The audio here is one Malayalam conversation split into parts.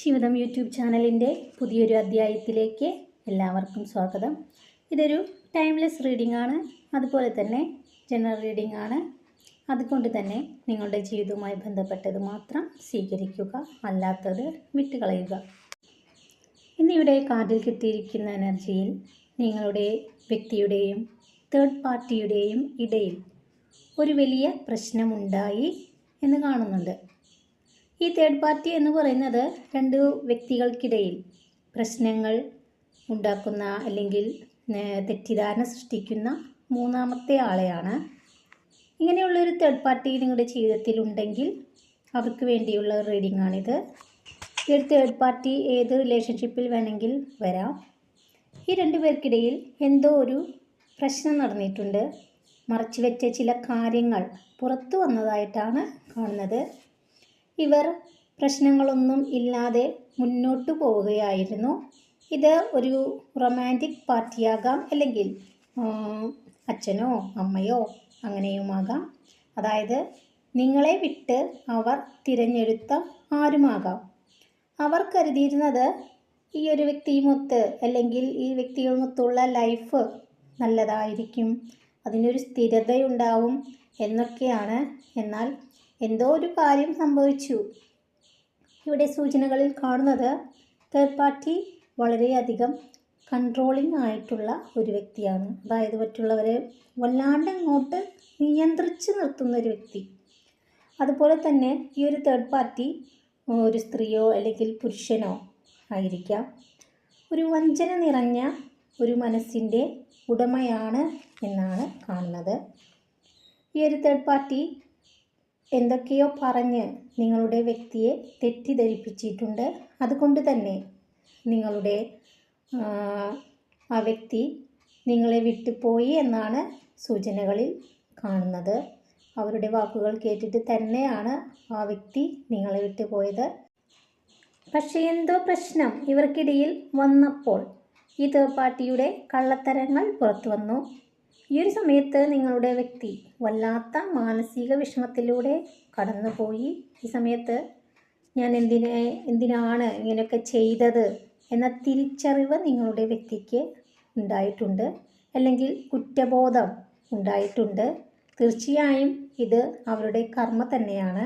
ശിവദം യൂട്യൂബ് ചാനലിന്റെ പുതിയൊരു അധ്യായത്തിലേക്ക് എല്ലാവർക്കും സ്വാഗതം. ഇതൊരു ടൈംലെസ് റീഡിംഗ് ആണ്. അതുപോലെ തന്നെ ജനറൽ റീഡിംഗ് ആണ്. അതുകൊണ്ട് തന്നെ നിങ്ങളുടെ ജീവിതവുമായി ബന്ധപ്പെട്ടത് മാത്രം സ്വീകരിക്കുക അല്ലാത്തത് വിട്ടുകളയുക. ഇന്നിവിടെ കാർഡിൽ കിട്ടിയിരിക്കുന്ന എനർജിയിൽ നിങ്ങളുടെ വ്യക്തിയുടെയും തേർഡ് പാർട്ടിയുടെയും ഇടയിൽ ഒരു വലിയ പ്രശ്നമുണ്ടായി എന്ന് കാണുന്നുണ്ട്. ഈ തേർഡ് പാർട്ടി എന്ന് പറയുന്നത് രണ്ട് വ്യക്തികൾക്കിടയിൽ പ്രശ്നങ്ങൾ ഉണ്ടാക്കുന്ന അല്ലെങ്കിൽ തെറ്റിദ്ധാരണ സൃഷ്ടിക്കുന്ന മൂന്നാമത്തെ ആളെയാണ്. ഇങ്ങനെയുള്ളൊരു തേർഡ് പാർട്ടി നിങ്ങളുടെ ജീവിതത്തിൽ ഉണ്ടെങ്കിൽ അവർക്ക് വേണ്ടിയുള്ള റീഡിംഗ് ആണിത്. ഈ ഒരു തേർഡ് പാർട്ടി ഏത് റിലേഷൻഷിപ്പിൽ വേണമെങ്കിൽ വരാം. ഈ രണ്ടു പേർക്കിടയിൽ എന്തോ ഒരു പ്രശ്നം നടന്നിട്ടുണ്ട്. മറച്ചു വെച്ച ചില കാര്യങ്ങൾ പുറത്തു വന്നതായിട്ടാണ് കാണുന്നത്. ഇവർ പ്രശ്നങ്ങളൊന്നും ഇല്ലാതെ മുന്നോട്ടു പോവുകയായിരുന്നു. ഇത് ഒരു റൊമാന്റിക് പാർട്ടിയാകാം അല്ലെങ്കിൽ അച്ഛനോ അമ്മയോ അങ്ങനെയുമാകാം. അതായത് നിങ്ങളെ വിട്ട് അവർ തിരഞ്ഞെടുത്ത ആരുമാകാം. അവർ കരുതിയിരുന്നത് ഈ ഒരു വ്യക്തിയുമൊത്ത് അല്ലെങ്കിൽ ഈ വ്യക്തികളുമൊത്തുള്ള ലൈഫ് നല്ലതായിരിക്കും അതിനൊരു സ്ഥിരതയുണ്ടാവും എന്നൊക്കെയാണ്. എന്നാൽ എന്തോ ഒരു കാര്യം സംഭവിച്ചു. ഇവിടെ സൂചനകളിൽ കാണുന്നത് തേർഡ് പാർട്ടി വളരെയധികം കൺട്രോളിംഗ് ആയിട്ടുള്ള ഒരു വ്യക്തിയാണ്. അതായത് മറ്റുള്ളവരെ വല്ലാണ്ട് അങ്ങോട്ട് നിയന്ത്രിച്ച് നിർത്തുന്ന ഒരു വ്യക്തി. അതുപോലെ തന്നെ ഈ ഒരു തേർഡ് പാർട്ടി ഒരു സ്ത്രീയോ അല്ലെങ്കിൽ പുരുഷനോ ആയിരിക്കാം. ഒരു വഞ്ചന നിറഞ്ഞ ഒരു മനസ്സിന്റെ ഉടമയാണ് എന്നാണ് കാണുന്നത്. ഈ ഒരു തേർഡ് പാർട്ടി എന്തൊക്കെയോ പറഞ്ഞ് നിങ്ങളുടെ വ്യക്തിയെ തെറ്റിദ്ധരിപ്പിച്ചിട്ടുണ്ട്. അതുകൊണ്ട് തന്നെ നിങ്ങളുടെ ആ, വ്യക്തി നിങ്ങളെ വിട്ടുപോയി എന്നാണ് സൂചനകളിൽ കാണുന്നത്. അവരുടെ വാക്കുകൾ കേട്ടിട്ട് തന്നെയാണ് ആ വ്യക്തി നിങ്ങളെ വിട്ടുപോയത് പക്ഷേ എന്തോ പ്രശ്നം ഇവർക്കിടയിൽ വന്നപ്പോൾ ഈ തേർഡ് പാർട്ടിയുടെ കള്ളത്തരങ്ങൾ പുറത്തു വന്നു. ഈ ഒരു സമയത്ത് നിങ്ങളുടെ വ്യക്തി വല്ലാത്ത മാനസിക വിഷമത്തിലൂടെ കടന്നുപോയി. ഈ സമയത്ത് ഞാൻ എന്തിനെ എന്തിനാണ് ഇങ്ങനെയൊക്കെ ചെയ്തത് എന്ന തിരിച്ചറിവ് നിങ്ങളുടെ വ്യക്തിക്ക് ഉണ്ടായിട്ടുണ്ട്. അല്ലെങ്കിൽ കുറ്റബോധം ഉണ്ടായിട്ടുണ്ട്. തീർച്ചയായും ഇത് അവരുടെ കർമ്മ തന്നെയാണ്.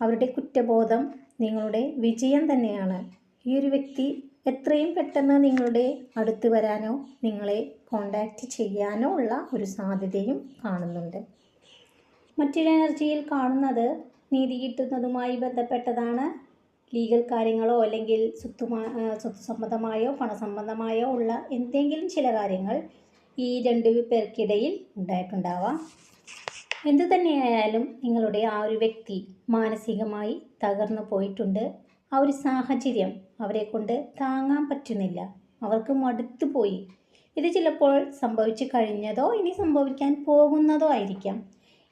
അവരുടെ കുറ്റബോധം നിങ്ങളുടെ വിജയം തന്നെയാണ്. ഈ ഒരു വ്യക്തി എത്രയും പെട്ടെന്ന് നിങ്ങളുടെ അടുത്ത് വരാനോ നിങ്ങളെ കോണ്ടാക്റ്റ് ചെയ്യാനോ ഉള്ള ഒരു സാധ്യതയും കാണുന്നുണ്ട്. മറ്റൊരു എനർജിയിൽ കാണുന്നത് നീതി കിട്ടുന്നതുമായി ബന്ധപ്പെട്ടതാണ്. ലീഗൽ കാര്യങ്ങളോ അല്ലെങ്കിൽ സ്വത്തുമാ സ്വത്ത് സംബന്ധമായോ പണസംബന്ധമായോ ഉള്ള എന്തെങ്കിലും ചില കാര്യങ്ങൾ ഈ രണ്ട് പേർക്കിടയിൽ ഉണ്ടായിട്ടുണ്ടാവാം. എന്തു തന്നെയായാലും നിങ്ങളുടെ ആ ഒരു വ്യക്തി മാനസികമായി തകർന്നു പോയിട്ടുണ്ട്. ആ ഒരു സാഹചര്യം അവരെ കൊണ്ട് താങ്ങാൻ പറ്റുന്നില്ല. അവർക്ക് മടുത്തു പോയി. ഇത് ചിലപ്പോൾ സംഭവിച്ചു കഴിഞ്ഞതോ ഇനി സംഭവിക്കാൻ പോകുന്നതോ ആയിരിക്കാം.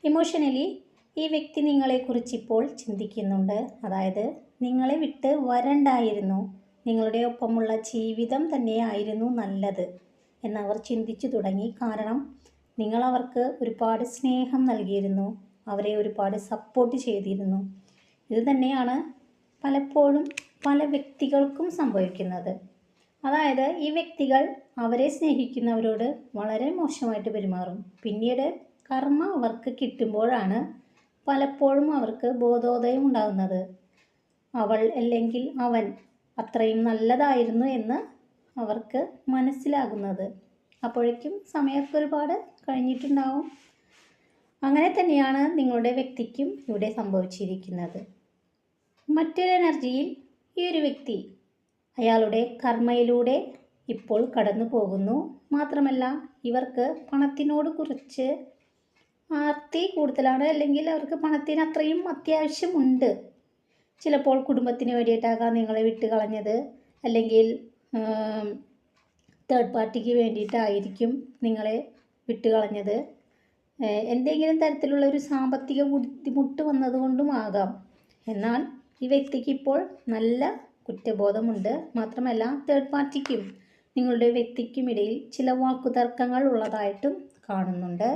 ഇമോഷണലി ഈ വ്യക്തി നിങ്ങളെക്കുറിച്ച് ഇപ്പോൾ ചിന്തിക്കുന്നുണ്ട്. അതായത് നിങ്ങളെ വിട്ട് വരണ്ടായിരുന്നു. നിങ്ങളുടെ ഒപ്പമുള്ള ജീവിതം തന്നെയായിരുന്നു നല്ലത് എന്നവർ ചിന്തിച്ചു തുടങ്ങി. കാരണം നിങ്ങൾ അവർക്ക് ഒരുപാട് സ്നേഹം നൽകിയിരുന്നു. അവരെ ഒരുപാട് സപ്പോർട്ട് ചെയ്തിരുന്നു. ഇത് തന്നെയാണ് പലപ്പോഴും പല വ്യക്തികൾക്കും സംഭവിക്കുന്നത്. അതായത് ഈ വ്യക്തികൾ അവരെ സ്നേഹിക്കുന്നവരോട് വളരെ മോശമായിട്ട് പെരുമാറും. പിന്നീട് കർമ്മ അവർക്ക് കിട്ടുമ്പോഴാണ് പലപ്പോഴും അവർക്ക് ബോധോദയം ഉണ്ടാകുന്നത്. അവൾ അല്ലെങ്കിൽ അവൻ അത്രയും നല്ലതായിരുന്നു എന്ന് അവർക്ക് മനസ്സിലാകുന്നത്. അപ്പോഴേക്കും സമയമൊക്കെ ഒരുപാട് കഴിഞ്ഞിട്ടുണ്ടാവും. അങ്ങനെ തന്നെയാണ് നിങ്ങളുടെ വ്യക്തിക്കും ഇവിടെ സംഭവിച്ചിരിക്കുന്നത്. മറ്റൊരു എനർജിയിൽ ഈ ഒരു വ്യക്തി അയാളുടെ കർമ്മയിലൂടെ ഇപ്പോൾ കടന്നു പോകുന്നു. മാത്രമല്ല ഇവർക്ക് പണത്തിനോട് കുറിച്ച് ആർത്തി കൂടുതലാണ്. അല്ലെങ്കിൽ അവർക്ക് പണത്തിന് അത്രയും അത്യാവശ്യമുണ്ട്. ചിലപ്പോൾ കുടുംബത്തിന് വേണ്ടിയിട്ടാകാം നിങ്ങളെ വിട്ട് കളഞ്ഞത്. അല്ലെങ്കിൽ തേർഡ് പാർട്ടിക്ക് വേണ്ടിയിട്ടായിരിക്കും നിങ്ങളെ വിട്ട് കളഞ്ഞത്. എന്തെങ്കിലും തരത്തിലുള്ള ഒരു സാമ്പത്തിക ബുദ്ധിമുട്ട് വന്നതുകൊണ്ടും ആകാം. എന്നാൽ ഈ വ്യക്തിക്ക് ഇപ്പോൾ നല്ല കുറ്റബോധമുണ്ട്. മാത്രമല്ല തേർഡ് പാർട്ടിക്കും നിങ്ങളുടെ വ്യക്തിക്കും ഇടയിൽ ചില വാക്കുതർക്കങ്ങൾ ഉള്ളതായിട്ടും കാണുന്നുണ്ട്.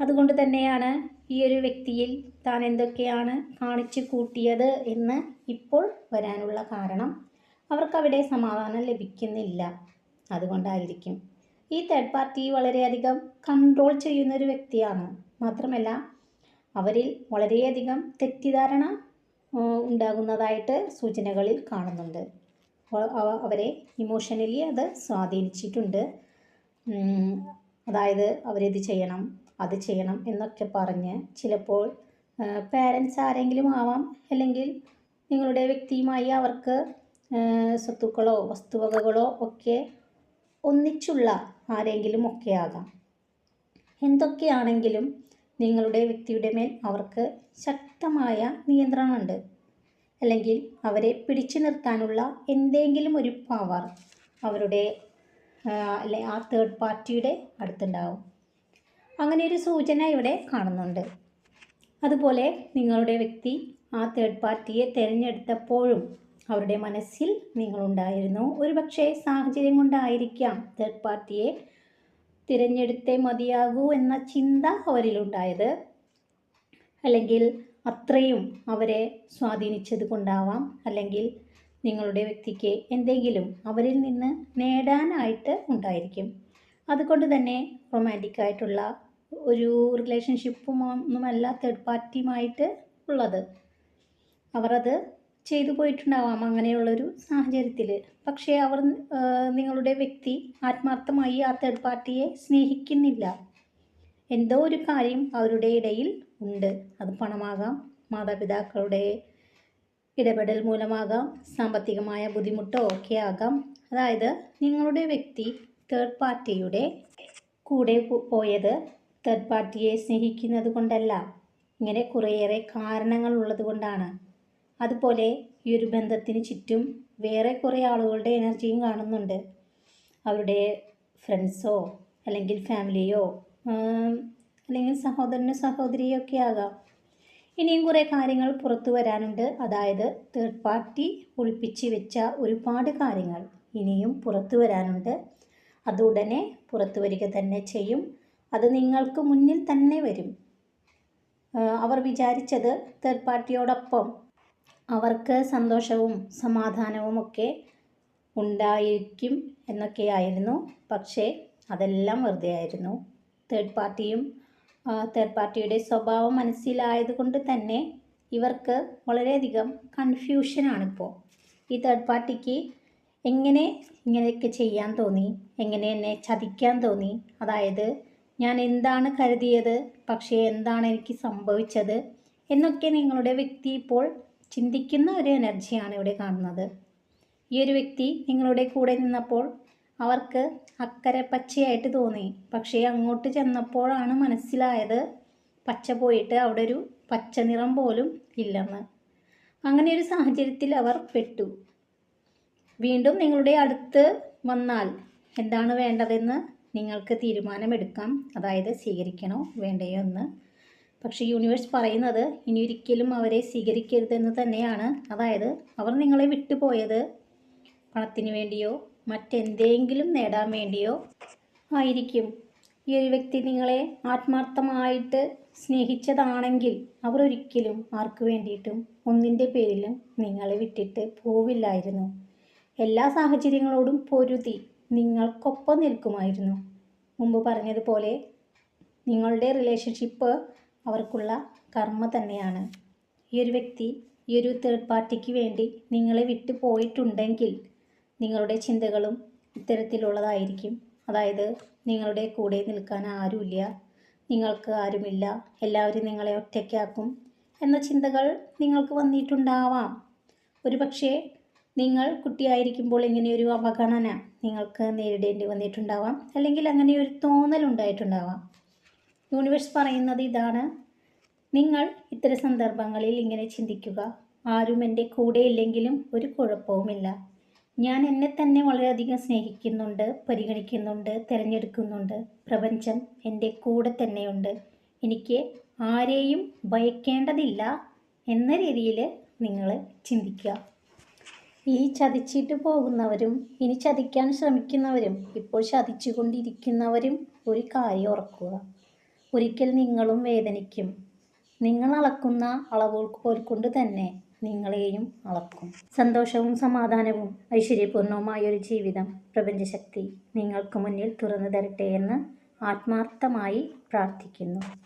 അതുകൊണ്ട് തന്നെയാണ് ഈ ഒരു വ്യക്തിയിൽ താൻ എന്തൊക്കെയാണ് കാണിച്ചു കൂട്ടിയത് എന്ന് ഇപ്പോൾ വരാനുള്ള കാരണം. അവർക്കവിടെ സമാധാനം ലഭിക്കുന്നില്ല. അതുകൊണ്ടായിരിക്കും. ഈ തേർഡ് പാർട്ടി വളരെയധികം കൺട്രോൾ ചെയ്യുന്ന ഒരു വ്യക്തിയാണ്. മാത്രമല്ല അവരിൽ വളരെയധികം തെറ്റിദ്ധാരണ ഉണ്ടാകുന്നതായിട്ട് സൂചനകളിൽ കാണുന്നുണ്ട്. അവ- അവ- അവരെ ഇമോഷണലി അത് സ്വാധീനിച്ചിട്ടുണ്ട്. അതായത് അവരിത് ചെയ്യണം അത് ചെയ്യണം എന്നൊക്കെ പറഞ്ഞ് ചിലപ്പോൾ പാരൻസ് ആരെങ്കിലും ആവാം. അല്ലെങ്കിൽ നിങ്ങളുടെ വ്യക്തിയുമായി അവർക്ക് സ്വത്തുക്കളോ വസ്തുവകകളോ ഒക്കെ ഒന്നിച്ചുള്ള ആരെങ്കിലും ഒക്കെ ആകാം. എന്തൊക്കെയാണെങ്കിലും നിങ്ങളുടെ വ്യക്തിയുടെ മേൽ അവർക്ക് ശക്തമായ നിയന്ത്രണമുണ്ട്. അല്ലെങ്കിൽ അവരെ പിടിച്ചു നിർത്താനുള്ള എന്തെങ്കിലും ഒരു പവർ അവരുടെ അല്ലെ ആ തേർഡ് പാർട്ടിയുടെ അടുത്തുണ്ടാവും. അങ്ങനെ ഒരു സൂചന ഇവിടെ കാണുന്നുണ്ട്. അതുപോലെ നിങ്ങളുടെ വ്യക്തി ആ തേർഡ് പാർട്ടിയെ തിരഞ്ഞെടുത്തപ്പോഴും അവരുടെ മനസ്സിൽ നിങ്ങളുണ്ടായിരുന്നു. ഒരു പക്ഷേ സാഹചര്യം കൊണ്ടായിരിക്കാം തേർഡ് പാർട്ടിയെ തിരഞ്ഞെടുത്തേ മതിയാകൂ എന്ന ചിന്ത അവരിലുണ്ടായത്. അല്ലെങ്കിൽ അത്രയും അവരെ സ്വാധീനിച്ചത് കൊണ്ടാവാം. അല്ലെങ്കിൽ നിങ്ങളുടെ വ്യക്തിക്ക് എന്തെങ്കിലും അവരിൽ നിന്ന് നേടാനായിട്ട് ഉണ്ടായിരിക്കും. അതുകൊണ്ട് തന്നെ റൊമാന്റിക് ആയിട്ടുള്ള ഒരു റിലേഷൻഷിപ്പും ഒന്നുമല്ല തേർഡ് പാർട്ടിയുമായിട്ട് ഉള്ളത്. അവർ അത് ചെയ്തു പോയിട്ടുണ്ടാവാം അങ്ങനെയുള്ളൊരു സാഹചര്യത്തിൽ പക്ഷേ അവർ നിങ്ങളുടെ വ്യക്തി ആത്മാർത്ഥമായി ആ തേർഡ് പാർട്ടിയെ സ്നേഹിക്കുന്നില്ല. എന്തോ ഒരു കാര്യം അവരുടെ ഇടയിൽ ഉണ്ട്. അത് പണമാകാം മാതാപിതാക്കളുടെ ഇടപെടൽ മൂലമാകാം സാമ്പത്തികമായ ബുദ്ധിമുട്ടോ ഒക്കെ ആകാം. അതായത് നിങ്ങളുടെ വ്യക്തി തേർഡ് പാർട്ടിയുടെ കൂടെ പോയത് തേർഡ് പാർട്ടിയെ സ്നേഹിക്കുന്നത് കൊണ്ടല്ല. ഇങ്ങനെ കുറേയേറെ കാരണങ്ങൾ ഉള്ളത് കൊണ്ടാണ്. അതുപോലെ ഈ ഒരു ബന്ധത്തിന് ചുറ്റും വേറെ കുറേ ആളുകളുടെ എനർജിയും കാണുന്നുണ്ട്. അവരുടെ ഫ്രണ്ട്സോ അല്ലെങ്കിൽ ഫാമിലിയോ അല്ലെങ്കിൽ സഹോദരനോ സഹോദരിയോ ഒക്കെ ആകാം. ഇനിയും കുറേ കാര്യങ്ങൾ പുറത്തു വരാനുണ്ട്. അതായത് തേർഡ് പാർട്ടി ഒളിപ്പിച്ച് വെച്ച ഒരുപാട് കാര്യങ്ങൾ ഇനിയും പുറത്തു വരാനുണ്ട്. അതുടനെ പുറത്തു വരിക തന്നെ ചെയ്യും. അത് നിങ്ങൾക്ക് മുന്നിൽ തന്നെ വരും. അവർ വിചാരിച്ചത് തേർഡ് പാർട്ടിയോടൊപ്പം അവർക്ക് സന്തോഷവും സമാധാനവും ഒക്കെ ഉണ്ടായിരിക്കും എന്നൊക്കെയായിരുന്നു. പക്ഷേ അതെല്ലാം വെറുതെ ആയിരുന്നു. തേർഡ് പാർട്ടിയും തേർഡ് പാർട്ടിയുടെ സ്വഭാവം മനസ്സിലായതുകൊണ്ട് തന്നെ ഇവർക്ക് വളരെയധികം കൺഫ്യൂഷനാണിപ്പോൾ ഈ തേർഡ് പാർട്ടിക്ക് എങ്ങനെ ഇങ്ങനെയൊക്കെ ചെയ്യാൻ തോന്നി? എങ്ങനെ എന്നെ ചതിക്കാൻ തോന്നി? അതായത് ഞാൻ എന്താണ് കരുതിയത്? പക്ഷേ എന്താണ് എനിക്ക് സംഭവിച്ചത്? എന്നൊക്കെ നിങ്ങളുടെ വ്യക്തി ഇപ്പോൾ ചിന്തിക്കുന്ന ഒരു എനർജിയാണ് ഇവിടെ കാണുന്നത്. ഈ ഒരു വ്യക്തി നിങ്ങളുടെ കൂടെ നിന്നപ്പോൾ അവർക്ക് അക്കരെ പച്ചയായിട്ട് തോന്നി. പക്ഷേ അങ്ങോട്ട് ചെന്നപ്പോഴാണ് മനസ്സിലായത് പച്ച പോയിട്ട് അവിടെ ഒരു പച്ച നിറം പോലും ഇല്ലെന്ന്. അങ്ങനെ ഒരു സാഹചര്യത്തിൽ അവർ പെട്ടു. വീണ്ടും നിങ്ങളുടെ അടുത്ത് വന്നാൽ എന്താണ് വേണ്ടതെന്ന് നിങ്ങൾക്ക് തീരുമാനമെടുക്കാം. അതായത് സ്വീകരിക്കണോ വേണ്ടയോ എന്ന്. പക്ഷേ യൂണിവേഴ്സ് പറയുന്നത് ഇനി ഒരിക്കലും അവരെ സ്വീകരിക്കരുതെന്ന് തന്നെയാണ്. അതായത് അവർ നിങ്ങളെ വിട്ടുപോയത് പണത്തിന് വേണ്ടിയോ മറ്റെന്തെങ്കിലും നേടാൻ വേണ്ടിയോ ആയിരിക്കും. ഈ ഒരു വ്യക്തി നിങ്ങളെ ആത്മാർത്ഥമായിട്ട് സ്നേഹിച്ചതാണെങ്കിൽ അവർ ഒരിക്കലും ആർക്ക് വേണ്ടിയിട്ടും ഒന്നിന്റെ പേരിലും നിങ്ങളെ വിട്ടിട്ട് പോവില്ലായിരുന്നു. എല്ലാ സാഹചര്യങ്ങളോടും പൊരുതി നിങ്ങൾക്കൊപ്പം നിൽക്കുമായിരുന്നു. മുമ്പ് പറഞ്ഞതുപോലെ നിങ്ങളുടെ റിലേഷൻഷിപ്പ് അവർക്കുള്ള കർമ്മ തന്നെയാണ്. ഈ ഒരു വ്യക്തി ഈ ഒരു തേർഡ് പാർട്ടിക്ക് വേണ്ടി നിങ്ങളെ വിട്ടു പോയിട്ടുണ്ടെങ്കിൽ നിങ്ങളുടെ ചിന്തകളും ഇത്തരത്തിലുള്ളതായിരിക്കും. അതായത് നിങ്ങളുടെ കൂടെ നിൽക്കാൻ ആരുമില്ല നിങ്ങൾക്ക് ആരുമില്ല എല്ലാവരും നിങ്ങളെ ഒറ്റയ്ക്കാക്കും എന്ന ചിന്തകൾ നിങ്ങൾക്ക് വന്നിട്ടുണ്ടാവാം. ഒരു പക്ഷേ നിങ്ങൾ കുട്ടിയായിരിക്കുമ്പോൾ ഇങ്ങനെയൊരു അവഗണന നിങ്ങൾക്ക് നേരിടേണ്ടി വന്നിട്ടുണ്ടാവാം. അല്ലെങ്കിൽ അങ്ങനെ ഒരു തോന്നലുണ്ടായിട്ടുണ്ടാവാം യൂണിവേഴ്സ് പറയുന്നത് ഇതാണ്. നിങ്ങൾ ഇത്തരം സന്ദർഭങ്ങളിൽ ഇങ്ങനെ ചിന്തിക്കുക. ആരും എന്റെ കൂടെ ഇല്ലെങ്കിലും ഒരു കുഴപ്പവുമില്ല. ഞാൻ എന്നെ തന്നെ വളരെയധികം സ്നേഹിക്കുന്നുണ്ട് പരിഗണിക്കുന്നുണ്ട് തിരഞ്ഞെടുക്കുന്നുണ്ട്. പ്രപഞ്ചം എന്റെ കൂടെ തന്നെയുണ്ട്. എനിക്ക് ആരെയും ഭയക്കേണ്ടതില്ല എന്ന രീതിയിൽ നിങ്ങൾ ചിന്തിക്കുക. ഈ ചതിച്ചിട്ട് പോകുന്നവരും ഇനി ചതിക്കാൻ ശ്രമിക്കുന്നവരും ഇപ്പോൾ ചതിച്ചുകൊണ്ടിരിക്കുന്നവരും ഒരു കാര്യം ഓർക്കുക. ഒരിക്കൽ നിങ്ങളും വേദനിക്കും. നിങ്ങൾ അളക്കുന്ന അളവുകൾ കൊണ്ട് തന്നെ നിങ്ങളെയും അളക്കും. സന്തോഷവും സമാധാനവും ഐശ്വര്യപൂർണവുമായ ഒരു ജീവിതം പ്രപഞ്ചശക്തി നിങ്ങൾക്ക് മുന്നിൽ തുറന്നു തരട്ടെ എന്ന് ആത്മാർത്ഥമായി പ്രാർത്ഥിക്കുന്നു.